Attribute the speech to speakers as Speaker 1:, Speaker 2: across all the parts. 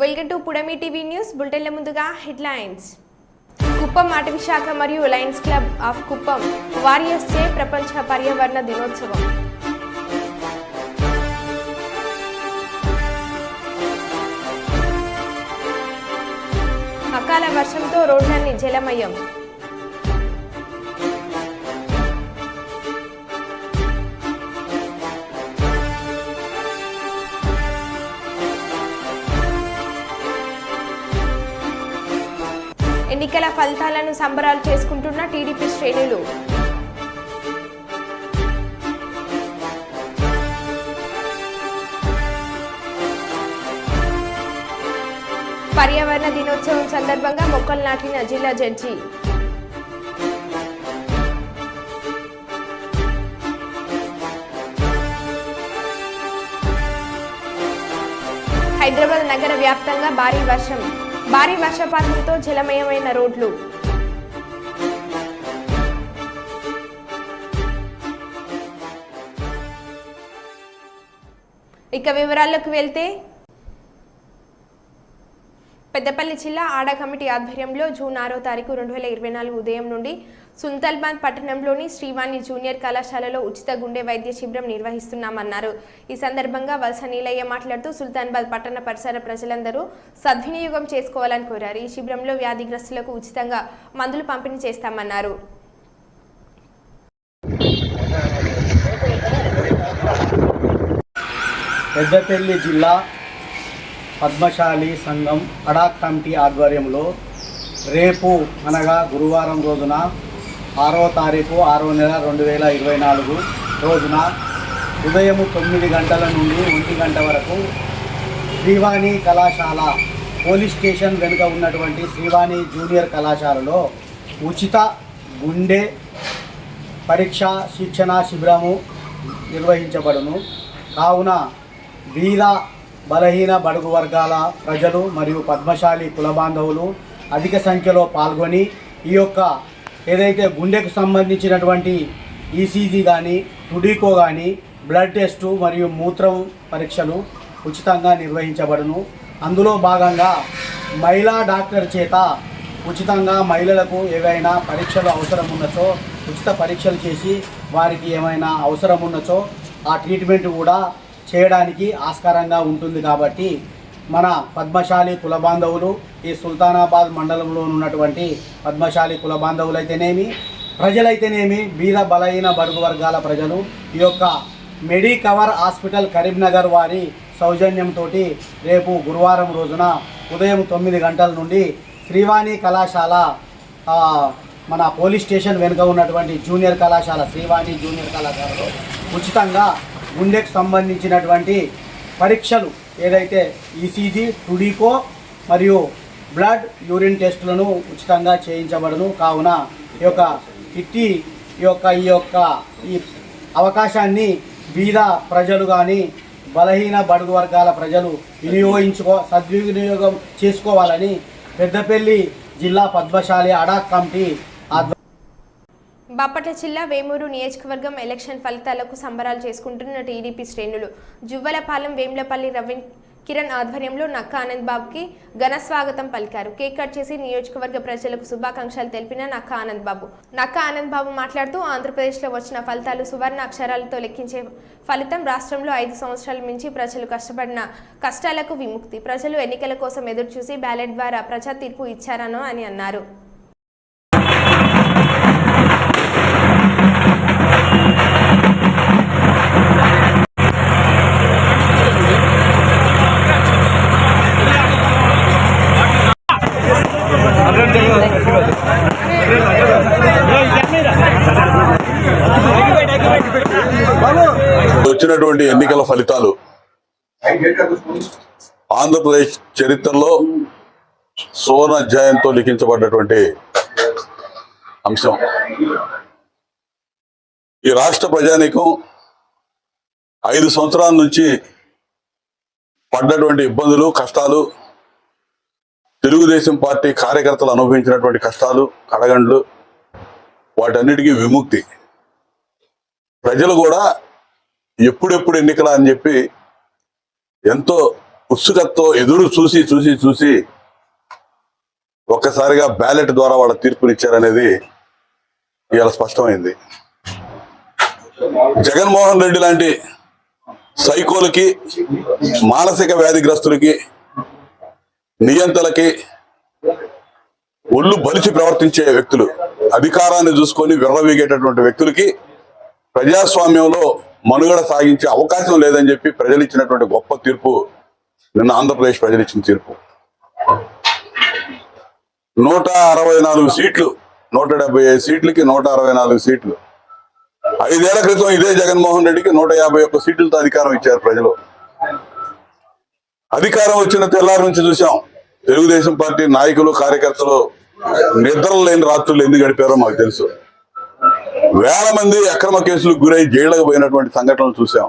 Speaker 1: Welcome to Pudami TV news బులెటిన్ల ముందుగా headlines. Kuppam అటవీ శాఖ మరియు Lions Club of Kuppam Warriors చే ప్రపంచ పర్యావరణ దినోత్సవం. అకాల వర్షంతో రోడ్లన్నీ జలమయం. ఎన్నికల ఫలితాలను సంబరాలు చేసుకుంటున్న టీడీపీ శ్రేణులు. పర్యావరణ దినోత్సవం సందర్భంగా మొక్కలు నాటిన జిల్లా జడ్జి. హైదరాబాద్ నగర వ్యాప్తంగా భారీ వర్షం. భారీ వర్షపాతంతో జలమయమైన రోడ్లు. ఇక వివరాల్లోకి వెళ్తే పెద్దపల్లి జిల్లా ఆడ కమిటీ ఆధ్వర్యంలో జూన్ ఆరో తారీఖు రెండు వేల ఇరవై నాలుగు ఉదయం నుండి సుల్తాన్బాద్ పట్టణంలోని శ్రీవాణి జూనియర్ కళాశాలలో ఉచిత గుండె వైద్య శిబిరం నిర్వహిస్తున్నామన్నారు. ఈ సందర్భంగా వలస నీలయ్య మాట్లాడుతూ సుల్తాన్బాద్ పట్టణ పరిసర ప్రజలందరూ సద్వినియోగం చేసుకోవాలని కోరారు. ఈ శిబిరంలో వ్యాధిగ్రస్తులకు ఉచితంగా మందులు పంపిణీ చేస్తామన్నారు.
Speaker 2: పెద్దపల్లి జిల్లా పద్మశాలి సంఘం అడాక్ కమిటీ ఆధ్వర్యంలో రేపు అనగా గురువారం రోజున ఆరో తారీఖు ఆరో నెల రెండు వేల ఇరవై నాలుగు రోజున ఉదయం తొమ్మిది గంటల నుండి ఒంటి గంట వరకు శ్రీవాణి కళాశాల పోలీస్ స్టేషన్ వెనుక ఉన్నటువంటి శ్రీవాణి జూనియర్ కళాశాలలో ఉచిత గుండె పరీక్ష శిక్షణ శిబిరము నిర్వహించబడును. కావున బీద బలహీన బడుగు వర్గాల ప్రజలు మరియు పద్మశాలి కుల బాంధవులు అధిక సంఖ్యలో పాల్గొని ఈ యొక్క ఏదైతే గుండెకు సంబంధించినటువంటి ఈసీజీ కానీ టుడికో కానీ బ్లడ్ టెస్టు మరియు మూత్రం పరీక్షలు ఉచితంగా నిర్వహించబడును. అందులో భాగంగా మహిళా డాక్టర్ చేత ఉచితంగా మహిళలకు ఏవైనా పరీక్షలు అవసరం ఉన్నచో ఉచిత పరీక్షలు చేసి వారికి ఏమైనా అవసరం ఉన్నచో ఆ ట్రీట్మెంట్ కూడా చేయడానికి ఆస్కారంగా ఉంటుంది కాబట్టి మన పద్మశాలి కుల బాంధవులు ఈ సుల్తానాబాద్ మండలంలో ఉన్నటువంటి పద్మశాలి కుల బాంధవులైతేనేమి అయితేనేమి ప్రజలైతేనేమి బీద బలహీన బడుగు వర్గాల ప్రజలు ఈ యొక్క మెడికవర్ హాస్పిటల్ కరీంనగర్ వారి సౌజన్యంతో రేపు గురువారం రోజున ఉదయం తొమ్మిది గంటల నుండి శ్రీవాణి కళాశాల మన పోలీస్ స్టేషన్ వెనుక ఉన్నటువంటి జూనియర్ కళాశాల శ్రీవాణి జూనియర్ కళాశాలలో ఉచితంగా గుండెకు సంబంధించినటువంటి పరీక్షలు ఏదైతే ఈసీజీ టుడికో మరియు బ్లడ్ యూరిన్ టెస్టులను ఉచితంగా చేయించబడును. కావున ఈ యొక్క ఇట్టి ఈ యొక్క ఈ యొక్క ఈ అవకాశాన్ని బీద ప్రజలు కానీ బలహీన బడుగు వర్గాల ప్రజలు వినియోగించుకో సద్వినియోగం చేసుకోవాలని పెద్దపల్లి జిల్లా పద్మశాలి అడాక్ కమిటీ
Speaker 1: బాపట్ల జిల్లా వేమూరు నియోజకవర్గం ఎలక్షన్ ఫలితాలకు సంబరాలు చేసుకుంటున్న టీడీపీ శ్రేణులు జువ్వలపాలెం వేములపల్లి రవీన్ కిరణ్ ఆధ్వర్యంలో నక్క ఆనంద్ బాబుకి ఘన స్వాగతం పలికారు. కేక్ కట్ చేసి నియోజకవర్గ ప్రజలకు శుభాకాంక్షలు తెలిపిన నక్క ఆనంద్ బాబు. నక్క ఆనంద్ బాబు మాట్లాడుతూ ఆంధ్రప్రదేశ్లో వచ్చిన ఫలితాలు సువర్ణ అక్షరాలతో లెక్కించే ఫలితం రాష్ట్రంలో ఐదు సంవత్సరాల మించి ప్రజలు కష్టపడిన కష్టాలకు విముక్తి. ప్రజలు ఎన్నికల కోసం ఎదురుచూసి బ్యాలెట్ ద్వారా ప్రజా తీర్పు ఇచ్చారనో అని అన్నారు.
Speaker 3: వచ్చినటువంటి ఎన్నికల ఫలితాలు. ఆంధ్రప్రదేశ్ చరిత్రలో సువర్ణ అధ్యాయంతో లిఖించబడ్డటువంటి అంశం. ఈ రాష్ట్ర ప్రజానీకం ఐదు సంవత్సరాల నుంచి పడ్డటువంటి ఇబ్బందులు కష్టాలు తెలుగుదేశం పార్టీ కార్యకర్తలు అనుభవించినటువంటి కష్టాలు కడగండ్లు వాటన్నిటికీ విముక్తి. ప్రజలు కూడా ఎప్పుడెప్పుడు ఎన్నికల అని చెప్పి ఎంతో ఉత్సుకతతో ఎదురు చూసి చూసి చూసి ఒక్కసారిగా బ్యాలెట్ ద్వారా వాళ్ళ తీర్పునిచ్చారనేది ఇవాళ స్పష్టమైంది. జగన్మోహన్ రెడ్డి లాంటి సైకోలకి మానసిక వ్యాధిగ్రస్తులకి నియంతలకి ఒళ్ళు బలిచి ప్రవర్తించే వ్యక్తులు అధికారాన్ని చూసుకొని విర్రవీగేటటువంటి వ్యక్తులకి ప్రజాస్వామ్యంలో మనుగడ సాగించే అవకాశం లేదని చెప్పి ప్రజలు ఇచ్చినటువంటి గొప్ప తీర్పు నిన్న ఆంధ్రప్రదేశ్ ప్రజలు ఇచ్చిన తీర్పు. నూట అరవై నాలుగు సీట్లు నూట డెబ్బై ఐదు సీట్లకి నూట అరవై నాలుగు సీట్లు. ఐదేళ్ళ క్రితం ఇదే జగన్మోహన్ రెడ్డికి నూట యాభై ఒక్క సీట్లతో అధికారం ఇచ్చారు ప్రజలు. అధికారం వచ్చిన తెల్లారి నుంచి చూసాం తెలుగుదేశం పార్టీ నాయకులు కార్యకర్తలు నిద్రలు లేని రాత్రులు ఎందుకు గడిపారో మాకు తెలుసు. వేల మంది అక్రమ కేసులకు గురై జైళ్ళకు పోయినటువంటి సంఘటనలు చూసాం.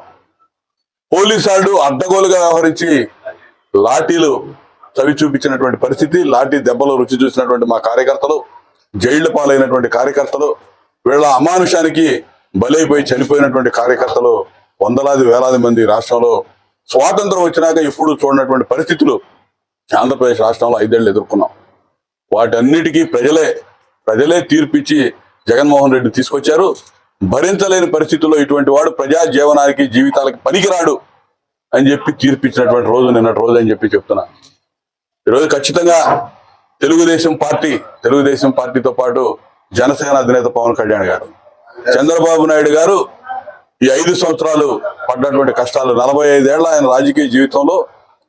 Speaker 3: పోలీసు వాళ్ళు అడ్డగోలుగా వ్యవహరించి లాఠీలు చవి చూపించినటువంటి పరిస్థితి లాఠీ దెబ్బలు రుచి చూసినటువంటి మా కార్యకర్తలు జైళ్ళ పాలైనటువంటి కార్యకర్తలు వీళ్ళ అమానుషానికి బలైపోయి చనిపోయినటువంటి కార్యకర్తలు వందలాది వేలాది మంది రాష్ట్రంలో స్వాతంత్రం వచ్చినాక ఎప్పుడు చూడనటువంటి పరిస్థితులు ఆంధ్రప్రదేశ్ రాష్ట్రంలో ఐదేళ్ళు ఎదుర్కొన్నాం. వాటన్నిటికీ ప్రజలే ప్రజలే తీర్పిచ్చి జగన్మోహన్ రెడ్డి తీసుకొచ్చారు. భరించలేని పరిస్థితుల్లో ఇటువంటి వాడు ప్రజా జీవనానికి జీవితాలకి పనికిరాడు అని చెప్పి తీర్పిచ్చినటువంటి రోజు నిన్నటి రోజు అని చెప్పి చెప్తున్నా. ఈరోజు ఖచ్చితంగా తెలుగుదేశం పార్టీ తెలుగుదేశం పార్టీతో పాటు జనసేన అధినేత పవన్ కళ్యాణ్ గారు చంద్రబాబు నాయుడు గారు ఈ ఐదు సంవత్సరాలు పడ్డటువంటి కష్టాలు నలభై ఐదేళ్ళ ఆయన రాజకీయ జీవితంలో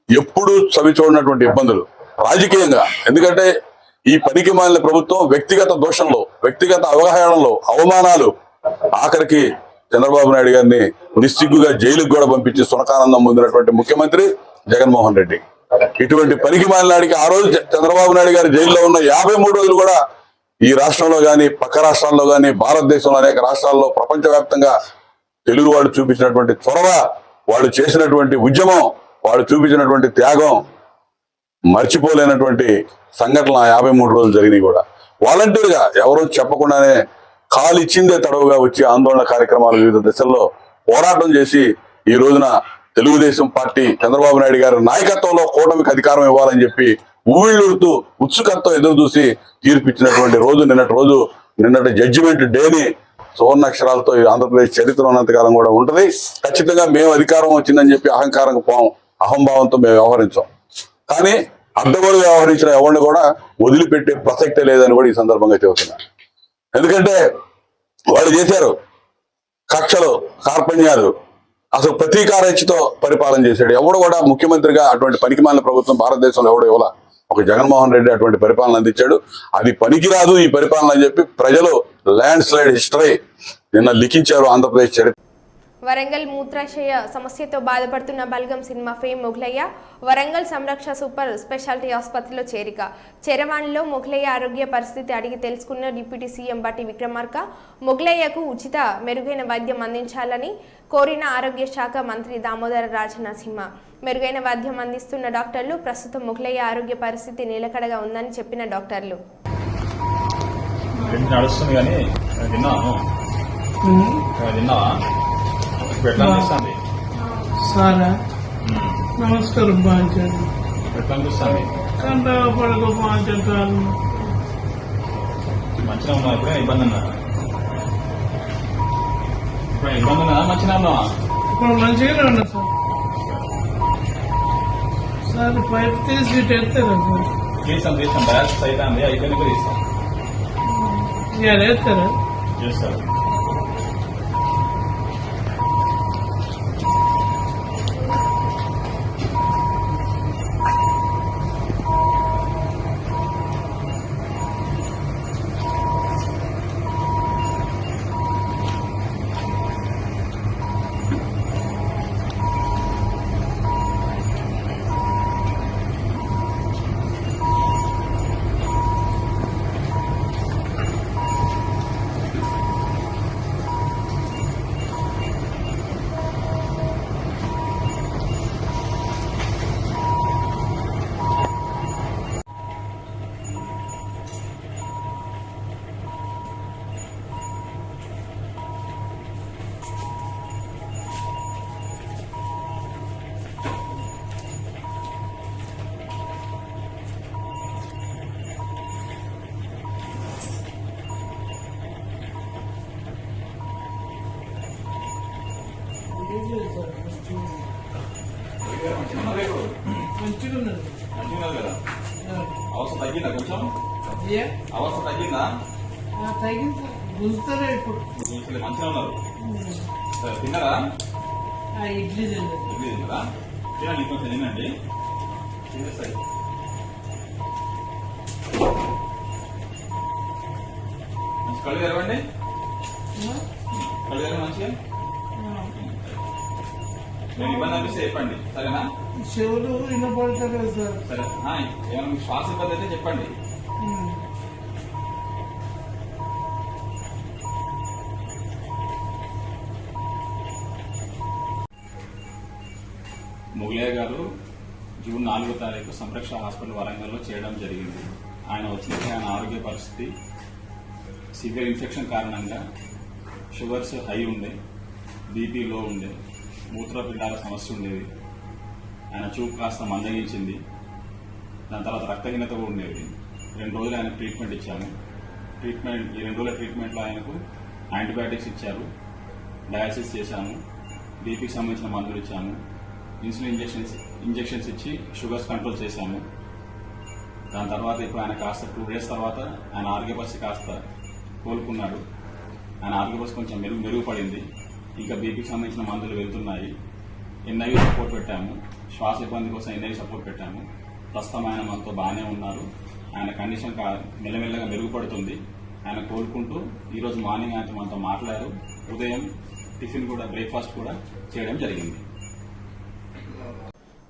Speaker 3: ఎప్పుడూ చవి చూడనటువంటి ఇబ్బందులు. రాజకీయంగా ఎందుకంటే ఈ పనికి మాలిన ప్రభుత్వం వ్యక్తిగత దోషంలో వ్యక్తిగత అవగాహనలో అవమానాలు ఆఖరికి చంద్రబాబు నాయుడు గారిని నిస్సిగ్గుగా జైలుకు కూడా పంపించి సునకానందం పొందినటువంటి ముఖ్యమంత్రి జగన్మోహన్ రెడ్డి. ఇటువంటి పనికి మాలినాడికి ఆ రోజు చంద్రబాబు నాయుడు గారు జైల్లో ఉన్న యాభై మూడు రోజులు కూడా ఈ రాష్ట్రంలో గాని పక్క రాష్ట్రాల్లో గాని భారతదేశంలో అనేక రాష్ట్రాల్లో ప్రపంచవ్యాప్తంగా తెలుగు వాడు చూపించినటువంటి చొరవ వాళ్ళు చేసినటువంటి ఉద్యమం వాళ్ళు చూపించినటువంటి త్యాగం మర్చిపోలేనటువంటి సంఘటనలు యాభై మూడు రోజులు జరిగినాయి కూడా. వాలంటీర్గా ఎవరో చెప్పకుండానే కాలు ఇచ్చిందే తడవుగా వచ్చి ఆందోళన కార్యక్రమాలు వివిధ దశల్లో పోరాటం చేసి ఈ రోజున తెలుగుదేశం పార్టీ చంద్రబాబు నాయుడు గారి నాయకత్వంలో కూటమికి అధికారం ఇవ్వాలని చెప్పి ఊళ్ళూరుతూ ఉత్సుకతతో ఎదురు చూసి తీర్పిచ్చినటువంటి రోజు నిన్నటి రోజు నిన్నటి జడ్జిమెంట్ డేని సువర్ణాక్షరాలతో ఈ ఆంధ్రప్రదేశ్ చరిత్ర ఉన్నంతకాలం కూడా ఉంటుంది. ఖచ్చితంగా మేము అధికారం వచ్చిందని చెప్పి అహంకారంగా పోం అహంభావంతో మేము వ్యవహరించాం. కానీ అడ్డగోలు వ్యవహరించిన ఎవరిని కూడా వదిలిపెట్టే ప్రసక్తే లేదని కూడా ఈ సందర్భంగా చెబుతున్నా. ఎందుకంటే వాళ్ళు చేశారు. కక్షలు కార్పణ్యాలు అసలు ప్రతీకారేచ్ఛతో పరిపాలన చేశాడు. ఎవడు కూడా ముఖ్యమంత్రిగా అటువంటి పనికిమాలిన ప్రభుత్వం భారతదేశంలో ఎవడు ఇవ్వాల. ఒక జగన్మోహన్ రెడ్డి అటువంటి పరిపాలన అందించాడు. అది పనికిరాదు ఈ పరిపాలన అని చెప్పి ప్రజలు ల్యాండ్ స్లైడ్ హిస్టరీ నిన్న లిఖించారు ఆంధ్రప్రదేశ్ చరిత్ర.
Speaker 1: వరంగల్ మూత్రాశయ సమస్యతో బాధపడుతున్న Balagam cinema fame Moghalaiah Warangal Samraksha super speciality ఆసుపత్రిలో చేరిక. చెరవాణిలో మొఘలయ్య ఆరోగ్య పరిస్థితి అడిగి తెలుసుకున్న డిప్యూటీ సీఎం బట్టి విక్రమార్క మొఘలయ్యకు ఉచిత మెరుగైన వైద్యం అందించాలని కోరిన ఆరోగ్య శాఖ మంత్రి దామోదర రాజనరసింహ. మెరుగైన వైద్యం అందిస్తున్న డాక్టర్లు ప్రస్తుతం మొఘలయ్య ఆరోగ్య పరిస్థితి నిలకడగా ఉందని చెప్పిన డాక్టర్లు.
Speaker 4: నడుస్తుంది కానీ తిన్నాను తిన్నావా అనిపిస్తుంది
Speaker 5: సారా నమస్కారం బాంచారు
Speaker 4: ఎట్లా అనిపిస్తుంది
Speaker 5: కంట పడక
Speaker 4: మంచిగా ఇప్పుడే ఇబ్బంది ఉన్నా ఇప్పుడు ఇబ్బంది ఉన్నదా మంచిగా ఉన్నావా?
Speaker 5: ఇప్పుడు మంచిగానే ఉన్నా సార్. సార్ పైప్ తీసి ఇటు ఎత్తారా సార్.
Speaker 4: తీస్తాం డయాలసిస్ అయితే తీస్తాం.
Speaker 5: ఎత్తారా?
Speaker 4: చేస్తారు అవస్థ తగ్గిందా? తగ్గింది.
Speaker 5: గుంజుతారే ఇప్పుడు
Speaker 4: మంచిగా ఉన్నారు. సరే తిన్నారా?
Speaker 5: ఇడ్లీ తిన్నది
Speaker 4: ఇడ్లీ తిన్నారా? తినండి కొంచెం తినండి. తినేస్తాయి మంచి కళ్ళు తెరవండి. కళ్ళు తెరవండి మంచిగా. నేను ఇబ్బంది అనిపిస్తే చెప్పండి. సరేనా?
Speaker 5: చెవులు వినపడతారు సార్.
Speaker 4: సరే. ఏమైనా శ్వాస ఇబ్బంది అయితే చెప్పండి. మొగలయ్య గారు జూన్ నాలుగో తారీఖు సంరక్ష హాస్పిటల్ వరంగల్లో చేయడం జరిగింది. ఆయన వచ్చిన ఆయన ఆరోగ్య పరిస్థితి సివియర్ ఇన్ఫెక్షన్ కారణంగా షుగర్స్ హై ఉండే బీపీ లో ఉండే మూత్రపిండాల సమస్య ఉండేది. ఆయన చూపు కాస్త మందగించింది. దాని తర్వాత రక్తహీనత కూడా ఉండేది. రెండు రోజులు ఆయన ట్రీట్మెంట్ ఇచ్చాము. ట్రీట్మెంట్ ఈ రెండు రోజుల ట్రీట్మెంట్లో ఆయనకు యాంటీబయాటిక్స్ ఇచ్చారు. డయాలసిస్ చేశాము. బీపీకి సంబంధించిన మందులు ఇచ్చాము. ఇన్సులిన్ ఇంజెక్షన్స్ ఇంజెక్షన్స్ ఇచ్చి షుగర్స్ కంట్రోల్ చేశాము. దాని తర్వాత ఇప్పుడు ఆయన కాస్త టూ డేస్ తర్వాత ఆయన ఆరోగ్య పరిస్థితి కాస్త కోలుకున్నాడు. ఆయన ఆరోగ్య పరిస్థితి కొంచెం మెరుగు మెరుగుపడింది ఇంకా బీపీకి సంబంధించిన మందులు వెళ్తున్నాయి. ఎన్ఐవి సపోర్ట్ పెట్టాము. శ్వాస ఇబ్బంది కోసం ఎన్ఐవి సపోర్ట్ పెట్టాము. ప్రస్తుతం ఆయన మనతో బాగానే ఉన్నారు. ఆయన కండిషన్ కా- మెల్లమెల్లగా మెరుగుపడుతుంది. ఆయన కోలుకుంటూ ఈరోజు మార్నింగ్ ఆయనతో మనతో మాట్లాడారు. ఉదయం టిఫిన్ కూడా బ్రేక్ఫాస్ట్ కూడా చేయడం జరిగింది.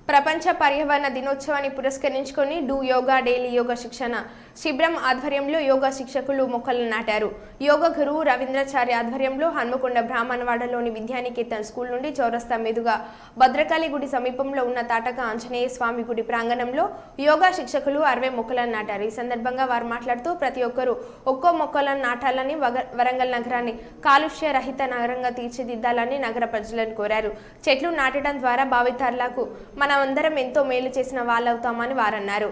Speaker 1: ప్రపంచ పర్యావరణ దినోత్సవాన్ని పురస్కరించుకొని డూ యోగా డైలీ యోగా శిక్షణ శిబిరం ఆధ్వర్యంలో యోగా శిక్షకులు మొక్కలు నాటారు. యోగ గురువు రవీంద్రాచార్య ఆధ్వర్యంలో హన్మకొండ బ్రాహ్మణవాడలోని విద్యానికేతన్ స్కూల్ నుండి చౌరస్తా మీదుగా భద్రకాళి గుడి సమీపంలో ఉన్న తాటక ఆంజనేయ స్వామి గుడి ప్రాంగణంలో యోగా శిక్షకులు అరవై మొక్కలను నాటారు. ఈ సందర్భంగా వారు మాట్లాడుతూ ప్రతి ఒక్కరూ ఒక్కో మొక్కలను నాటాలని వరంగల్ నగరాన్ని కాలుష్య రహిత నగరంగా తీర్చిదిద్దాలని నగర ప్రజలను కోరారు. చెట్లు నాటడం ద్వారా భావితరాలకు మనమందరం ఎంతో మేలు చేసిన వాళ్ళవుతామని వారన్నారు.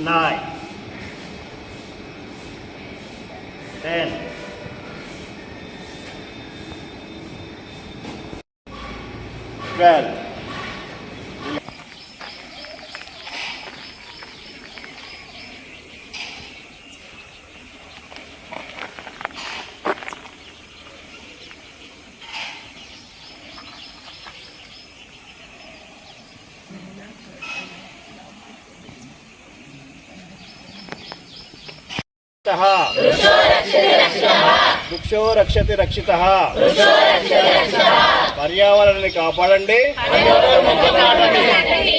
Speaker 6: nine, ten, twelve, వృక్షో రక్షతి రక్షిత. పర్యావరణాన్ని కాపాడండి.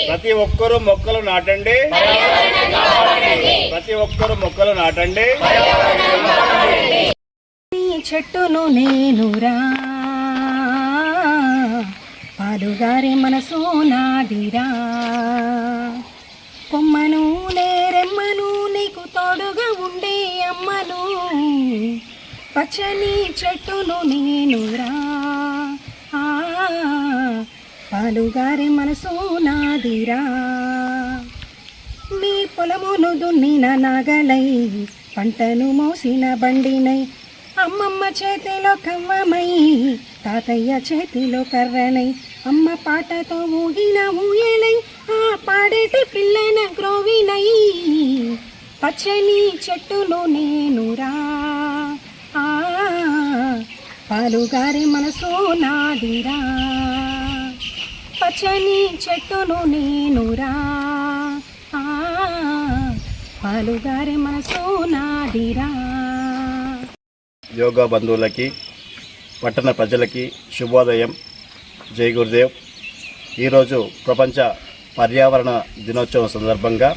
Speaker 6: ప్రతి ఒక్కరూ మొక్కలు నాటండి. ప్రతి ఒక్కరూ మొక్కలు నాటండి.
Speaker 7: నీ చెట్టును నేనురా పాలుగారే మనసు నాదిరా కొమ్మను నేరెమ్మను నీకు తోడుగా ఉండే అమ్మను పచ్చని చెట్టును నేనురా ఆ, పాలుగారే మనసు నాదిరా మీ పొలమును దున్నిన నాగలై పంటను మోసిన బండినై. అమ్మమ్మ చేతిలో కవ్వమై తాతయ్య చేతిలో కర్రనై. అమ్మ పాటతో ఊగిన ఊయలై ఆ పాడేటి పిల్లన గ్రోవినై. పచ్చని చెట్టులో నేనురా. ఆ పాలుగారి మనసు నాదిరా. పచ్చని చెట్టును నేనురా. ఆ, పాలుగారి మనసు నాదిరా.
Speaker 6: యోగా బంధువులకి పట్టణ ప్రజలకి శుభోదయం. జై గురుదేవ్. ఈరోజు ప్రపంచ పర్యావరణ దినోత్సవం సందర్భంగా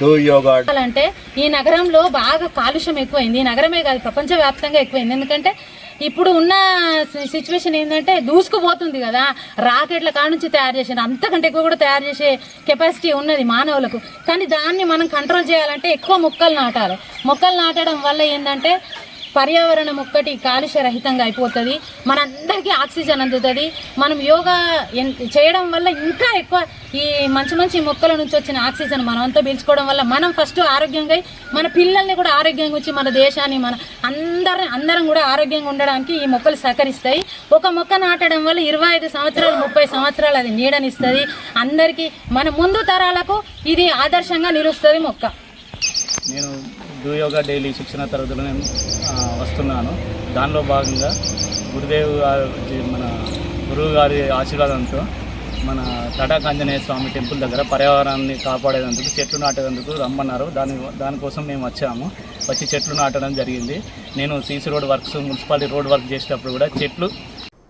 Speaker 6: డూ యోగా
Speaker 8: అంటే ఈ నగరంలో బాగా కాలుష్యం ఎక్కువైంది. ఈ నగరమే కాదు ప్రపంచవ్యాప్తంగా ఎక్కువైంది. ఎందుకంటే ఇప్పుడు ఉన్న సిచ్యువేషన్ ఏంటంటే దూసుకుపోతుంది కదా. రాకెట్ల కాడ నుంచి తయారు చేసిన అంతకంటే ఎక్కువ కూడా తయారు చేసే కెపాసిటీ ఉన్నది మానవులకు. కానీ దాన్ని మనం కంట్రోల్ చేయాలంటే ఎక్కువ మొక్కలు నాటాలి. మొక్కలు నాటడం వల్ల ఏంటంటే పర్యావరణం ఒక్కటి కాలుష్య రహితంగా అయిపోతుంది. మనందరికీ ఆక్సిజన్ అందుతుంది. మనం యోగా చేయడం వల్ల ఇంకా ఎక్కువ ఈ మంచి మంచి మొక్కల నుంచి వచ్చిన ఆక్సిజన్ మనం అంతా పీల్చుకోవడం వల్ల మనం ఫస్ట్ ఆరోగ్యంగా అయి మన పిల్లల్ని కూడా ఆరోగ్యంగా ఉంచి మన దేశాన్ని మన అందరం అందరం కూడా ఆరోగ్యంగా ఉండడానికి ఈ మొక్కలు సహకరిస్తాయి. ఒక మొక్క నాటడం వల్ల ఇరవై ఐదు సంవత్సరాలు ముప్పై సంవత్సరాలు అది నీడనిస్తుంది. అందరికీ మన ముందు తరాలకు ఇది ఆదర్శంగా నిలుస్తుంది మొక్క.
Speaker 6: నేను దుయోగా యోగా డైలీ శిక్షణ తరగతులు నేను వస్తున్నాను. దానిలో భాగంగా గురుదేవ్ గారు మన గురువు గారి ఆశీర్వాదంతో మన తటాకాంజనేయ స్వామి టెంపుల్ దగ్గర పర్యావరణాన్ని కాపాడేందుకు చెట్లు నాటేందుకు రమ్మన్నారు. దాని దానికోసం మేము వచ్చాము. వచ్చి చెట్లు నాటడం జరిగింది. నేను CC road works municipality road work చేసేటప్పుడు కూడా చెట్లు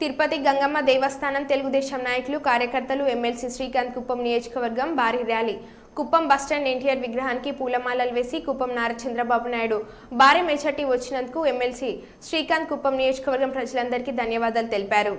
Speaker 1: తిరుపతి గంగమ్మ దేవస్థానం తెలుగుదేశం నాయకులు కార్యకర్తలు ఎమ్మెల్సీ శ్రీకాంత్ కుప్పం నియోజకవర్గం భారీ ర్యాలీ. కుప్పం బస్టాండ్ ఎన్టీఆర్ విగ్రహానికి పూలమాలలు వేసి కుప్పం నారా చంద్రబాబు నాయుడు భారీ మెజార్టీ వచ్చినందుకు ఎమ్మెల్సీ శ్రీకాంత్ కుప్పం నియోజకవర్గం ప్రజలందరికీ ధన్యవాదాలు తెలిపారు.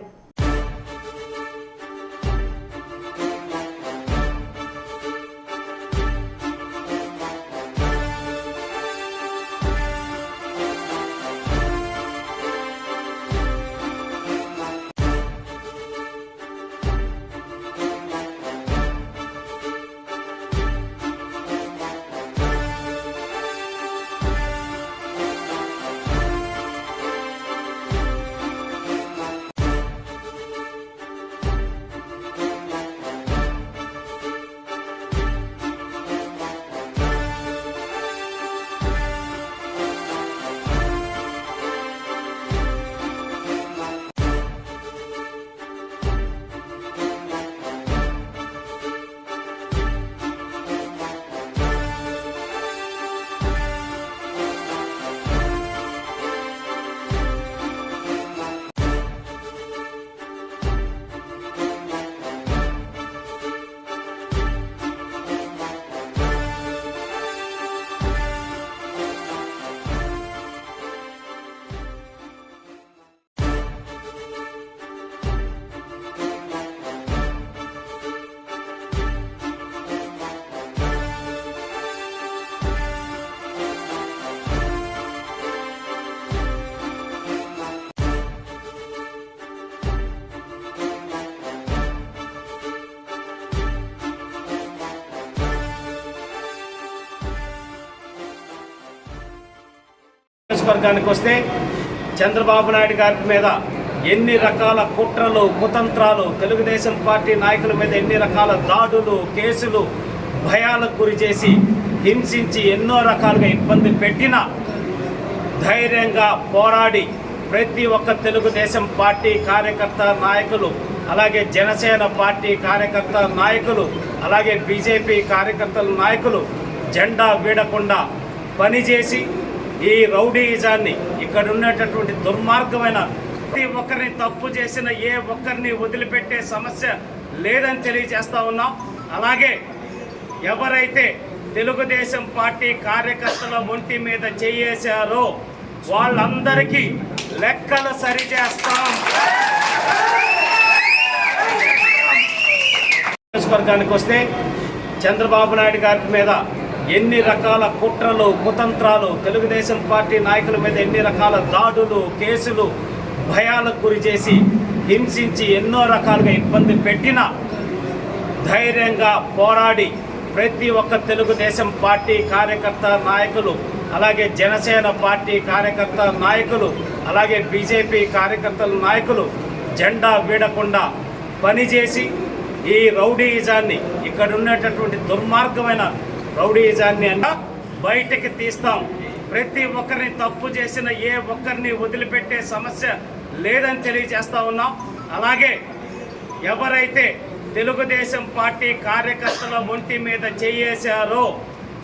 Speaker 6: నియోజకవర్గానికి వస్తే చంద్రబాబు నాయుడు గారి మీద ఎన్ని రకాల కుట్రలు కుతంత్రాలు తెలుగుదేశం పార్టీ నాయకుల మీద ఎన్ని రకాల దాడులు కేసులు భయాలకు గురి చేసి హింసించి ఎన్నో రకాలుగా ఇబ్బంది పెట్టినా ధైర్యంగా పోరాడి ప్రతి ఒక్క తెలుగుదేశం పార్టీ కార్యకర్త నాయకులు అలాగే జనసేన పార్టీ కార్యకర్త నాయకులు అలాగే బీజేపీ కార్యకర్తల నాయకులు జెండా వీడకుండా పనిచేసి ఈ రౌడీయిజాన్ని ఇక్కడ ఉన్నటువంటి దుర్మార్గమైన ప్రతి ఒక్కరిని తప్పు చేసిన ఏ ఒక్కరిని వదిలిపెట్టే సమస్య లేదని తెలియజేస్తా ఉన్నాం. అలాగే ఎవరైతే తెలుగుదేశం పార్టీ కార్యకర్తల ఒంటి మీద చేయేశారో వాళ్ళందరికీ లెక్కలు సరిచేస్తాం. నియోజకవర్గానికి వస్తే చంద్రబాబు నాయుడు గారి మీద ఎన్ని రకాల కుట్రలు కుతంత్రాలు తెలుగుదేశం పార్టీ నాయకుల మీద ఎన్ని రకాల దాడులు కేసులు భయాలకు గురి చేసి హింసించి ఎన్నో రకాలుగా ఇబ్బంది పెట్టినా ధైర్యంగా పోరాడి ప్రతి ఒక్క తెలుగుదేశం పార్టీ కార్యకర్త నాయకులు అలాగే జనసేన పార్టీ కార్యకర్త నాయకులు అలాగే బీజేపీ కార్యకర్తల నాయకులు జెండా వీడకుండా పనిచేసి ఈ రౌడీయిజాన్ని ఇక్కడ ఉన్నటువంటి దుర్మార్గమైన రౌడీయిజాన్ని అన్న బయటకి తీస్తాం. ప్రతి ఒక్కరిని తప్పు చేసిన ఏ ఒక్కరిని వదిలిపెట్టే సమస్య లేదని తెలియజేస్తా ఉన్నాం. అలాగే ఎవరైతే తెలుగుదేశం పార్టీ కార్యకర్తల ఒంటి మీద చేయేశారో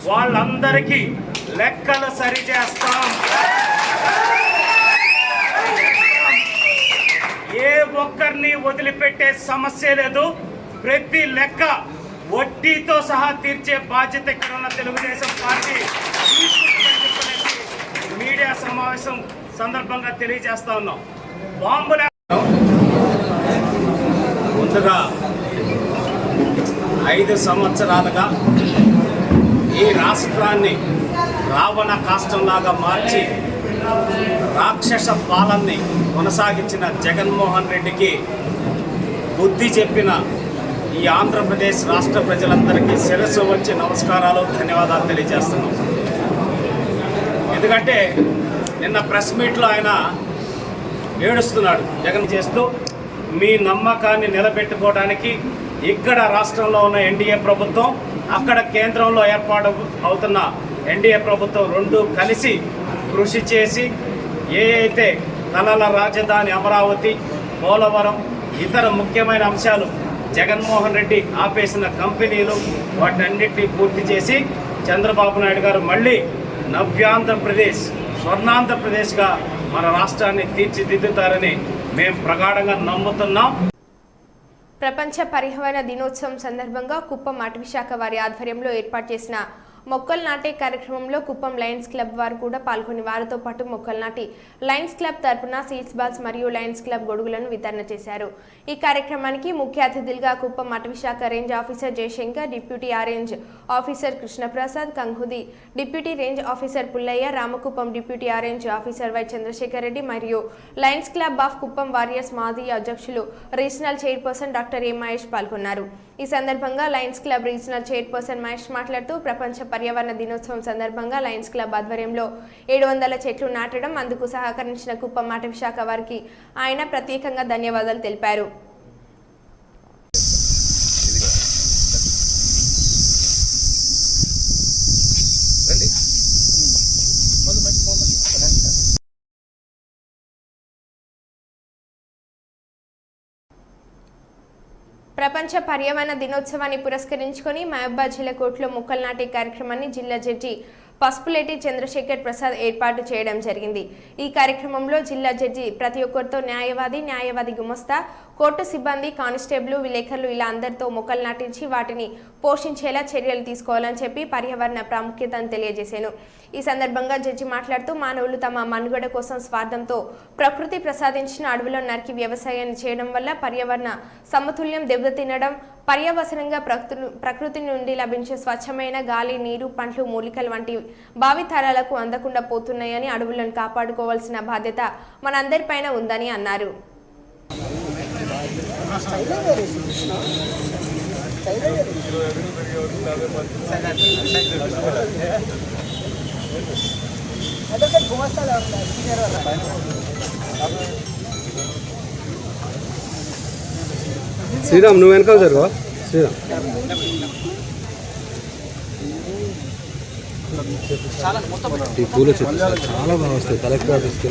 Speaker 6: వాళ్ళందరికీ లెక్కలు సరిచేస్తాం. ఏ ఒక్కరిని వదిలిపెట్టే సమస్య లేదు. ప్రతి లెక్క వడ్డీతో సహా తీర్చే బాధ్యత ఇక్కడ ఉన్న తెలుగుదేశం పార్టీ. మీడియా సమావేశం సందర్భంగా తెలియజేస్తా ఉన్నాం. బాంబుల ముందుగా ఐదు సంవత్సరాలుగా ఈ రాష్ట్రాన్ని రావణ కాష్టంలాగా మార్చి రాక్షస పాలన్ని కొనసాగించిన జగన్మోహన్ రెడ్డికి బుద్ధి చెప్పిన ఈ ఆంధ్రప్రదేశ్ రాష్ట్ర ప్రజలందరికీ శిరస్సు వచ్చి నమస్కారాలు ధన్యవాదాలు తెలియజేస్తున్నాం. ఎందుకంటే నిన్న ప్రెస్ మీట్లో ఆయన ఏడుస్తున్నాడు జగన్ చేస్తూ మీ నమ్మకాన్ని నిలబెట్టుకోవడానికి ఇక్కడ రాష్ట్రంలో ఉన్న ఎన్డీఏ ప్రభుత్వం అక్కడ కేంద్రంలో ఏర్పాటు అవుతున్న ఎన్డీఏ ప్రభుత్వం రెండు కలిసి కృషి చేసి ఏ అయితే కళల రాజధాని అమరావతి పోలవరం ఇతర ముఖ్యమైన అంశాలు జగన్మోహన్ రెడ్డి ఆపేసిన కంపెనీలు వాటన్నిటిని పూర్తి చేసి చంద్రబాబు నాయుడు గారు మళ్ళీ నవ్యాంధ్రప్రదేశ్ స్వర్ణాంధ్రప్రదేశ్గా మన రాష్ట్రాన్ని తీర్చిదిద్దుతారని మేము ప్రగాఢంగా నమ్ముతున్నాం.
Speaker 1: ప్రపంచ పర్యావరణ దినోత్సవం సందర్భంగా కుప్పం అటవీశాఖ వారి ఆధ్వర్యంలో ఏర్పాటు చేసిన మొక్కలు నాటే కార్యక్రమంలో కుప్పం లయన్స్ క్లబ్ వారు కూడా పాల్గొని వారితో పాటు మొక్కలు నాటి లయన్స్ క్లబ్ తరపున సీడ్స్ బాల్స్ మరియు లయన్స్ క్లబ్ గొడుగులను వితరణ చేశారు. ఈ కార్యక్రమానికి ముఖ్య అతిథులుగా కుప్పం అటవీశాఖ range officer Jayashankar deputy range officer Krishnaprasad Kangundi deputy range officer Pullaiah Ramakuppam deputy range officer Y Chandrasekhar Reddy మరియు Lions Club of Kuppam Warriors మాజీ అధ్యక్షులు regional chairperson doctor A Mahesh పాల్గొన్నారు. ఈ సందర్భంగా Lions Club regional chairperson Mahesh మాట్లాడుతూ ప్రపంచ పర్యావరణ దినోత్సవం సందర్భంగా లయన్స్ క్లబ్ ఆధ్వర్యంలో ఏడు వందల చెట్లు నాటడం అందుకు సహకరించిన కుప్పం మాట విశాఖ వారికి ఆయన ప్రత్యేకంగా ధన్యవాదాలు తెలిపారు. ప్రపంచ పర్యావరణ దినోత్సవాన్ని పురస్కరించుకొని మహబాద్ జిల్లా కోర్టులో మొక్కలు నాటే కార్యక్రమాన్ని జిల్లా జడ్జి పసుపులేటి చంద్రశేఖర్ ప్రసాద్ ఏర్పాటు చేయడం జరిగింది. ఈ కార్యక్రమంలో జిల్లా జడ్జి ప్రతి ఒక్కరితో న్యాయవాది న్యాయవాది గుమస్తా కోర్టు సిబ్బంది కానిస్టేబుల్ విలేకరులు ఇలా అందరితో మొక్కలు నాటించి వాటిని పోషించేలా చర్యలు తీసుకోవాలని చెప్పి పర్యావరణ ప్రాముఖ్యతను తెలియజేశాను. ఈ సందర్భంగా జడ్జి మాట్లాడుతూ మానవులు తమ మనుగడ కోసం స్వార్థంతో ప్రకృతి ప్రసాదించిన అడవిలో నరికి వ్యవసాయాన్ని చేయడం వల్ల పర్యావరణ సమతుల్యం దెబ్బతినడం పర్యవసనంగా ప్రకృతి ప్రకృతి నుండి లభించే స్వచ్ఛమైన గాలి నీరు పండ్లు మూలికలు వంటి భావితరాలకు అందకుండా పోతున్నాయని అడవులను కాపాడుకోవాల్సిన బాధ్యత మనందరిపైన ఉందని అన్నారు.
Speaker 9: శ్రీరామ్ నువ్వు వెనకాల జరుగు శ్రీరామ్. ఈ పూల చెట్లు చాలా బాగా వస్తాయి. కలెక్టర్ ఆఫీస్కి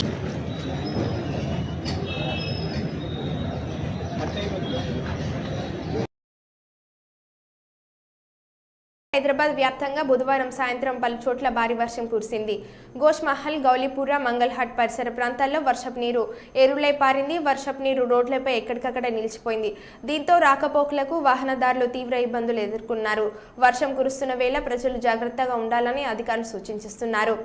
Speaker 1: హైదరాబాద్ వ్యాప్తంగా బుధవారం సాయంత్రం పలు చోట్ల భారీ వర్షం కురిసింది. గోష్మహల్ గౌలీపుర మంగళహాట్ పరిసర ప్రాంతాల్లో వర్షపు నీరు ఎరువులై పారింది. వర్షపు నీరు రోడ్లపై ఎక్కడికక్కడ నిలిచిపోయింది. దీంతో రాకపోకలకు వాహనదారులు తీవ్ర ఇబ్బందులు ఎదుర్కొన్నారు. వర్షం కురుస్తున్న వేళ ప్రజలు జాగ్రత్తగా ఉండాలని అధికారులు సూచిస్తున్నారు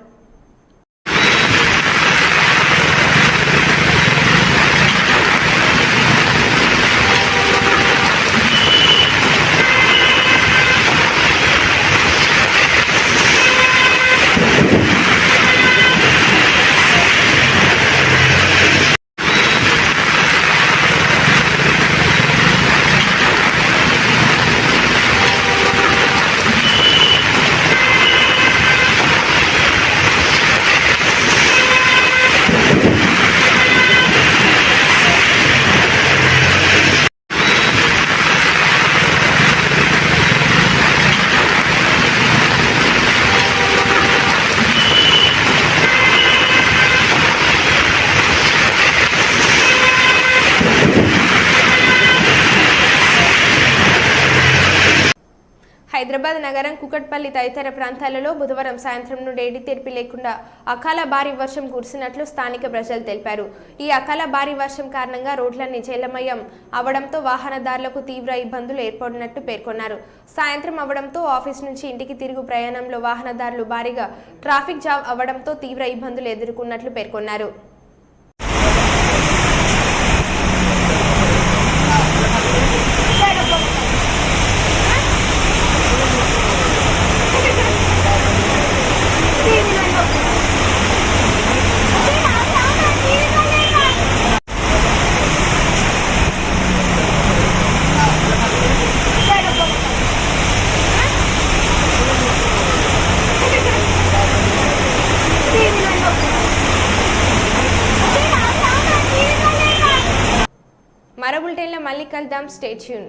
Speaker 1: హైదరాబాద్ నగరం కూకట్పల్లి తదితర ప్రాంతాలలో బుధవారం సాయంత్రం నుండి ఏడి తెరిపి లేకుండా అకాల భారీ వర్షం కురిసినట్లు స్థానిక ప్రజలు తెలిపారు. ఈ అకాల భారీ వర్షం కారణంగా రోడ్లన్నీ జలమయం అవడంతో వాహనదారులకు తీవ్ర ఇబ్బందులు ఏర్పడినట్టు పేర్కొన్నారు. సాయంత్రం అవడంతో ఆఫీస్ నుంచి ఇంటికి తిరుగు ప్రయాణంలో వాహనదారులు భారీగా ట్రాఫిక్ జామ్ అవడంతో తీవ్ర ఇబ్బందులు ఎదుర్కొన్నట్లు పేర్కొన్నారు. మరో బులెటిన్లో మళ్ళీ కలుద్దాం స్టేట్యూన్